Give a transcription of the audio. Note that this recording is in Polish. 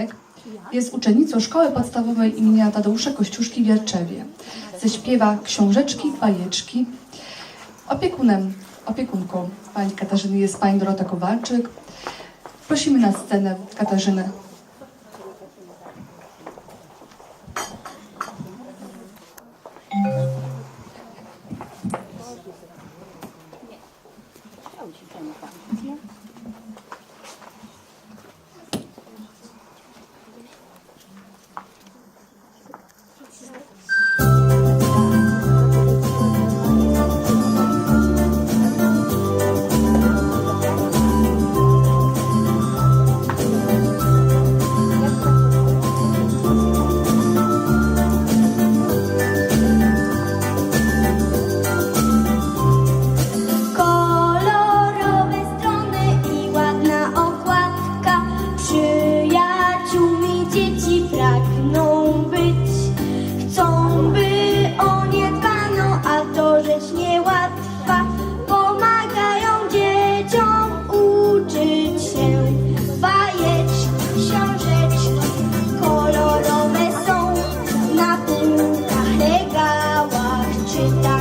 Tak? Jest uczennicą Szkoły Podstawowej im. Tadeusza Kościuszki w Jarczewie. Ześpiewa książeczki, bajeczki. Opiekunem, opiekunką pani Katarzyny jest pani Dorota Kowalczyk. Prosimy na scenę Katarzynę Nie. should die.